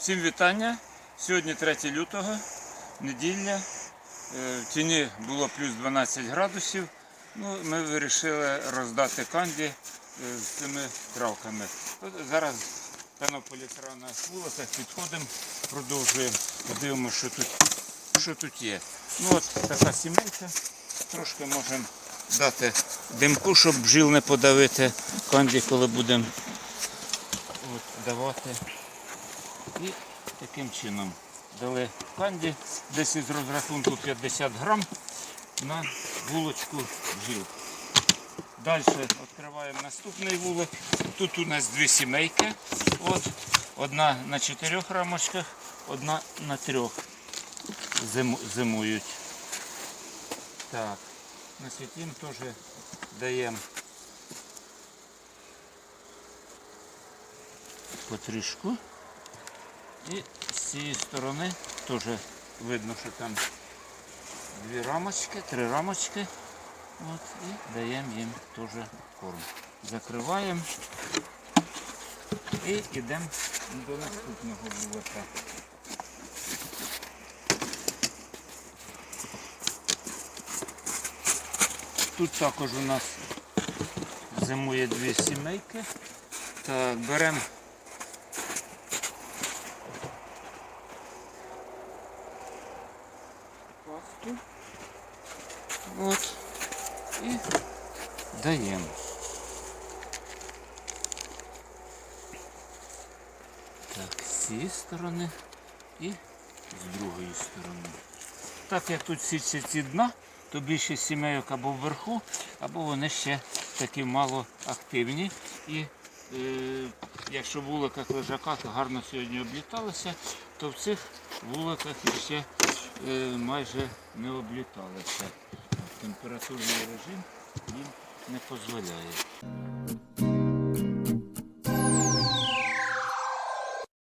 Всім вітання. Сьогодні 3 лютого, неділя. Е, В тіні було плюс 12 градусів. Ну, ми вирішили роздати канді е, з цими травками. От зараз Тернополі на підходимо, продовжуємо, подивимося, що тут, що тут є. Ну от така сімейка. Трошки можемо дати димку, щоб бджіл не подавити канді, коли будемо давати. І таким чином дали канді десь із розрахунку 50 грам на вулочку бджіл. Далі відкриваємо наступний вулик. Тут у нас дві сімейки. От, одна на чотирьох рамочках, одна на трьох зиму- зимують. Так, на світім теж даємо потрішку. І з цієї сторони теж видно, що там дві рамочки, три рамочки. От, і даємо їм теж корм. Закриваємо і йдемо до наступного вулика. Тут також у нас зимує дві сімейки. Так, беремо пасту. От. І даємо. Так, з цієї сторони і з другої сторони. Так як тут всі ці ці дна, то більше сімейок або вверху, або вони ще такі мало активні. І е, якщо в вуликах лежака то гарно сьогодні обліталися, то в цих вуликах ще е, майже не обліталися. Температурний режим їм не дозволяє.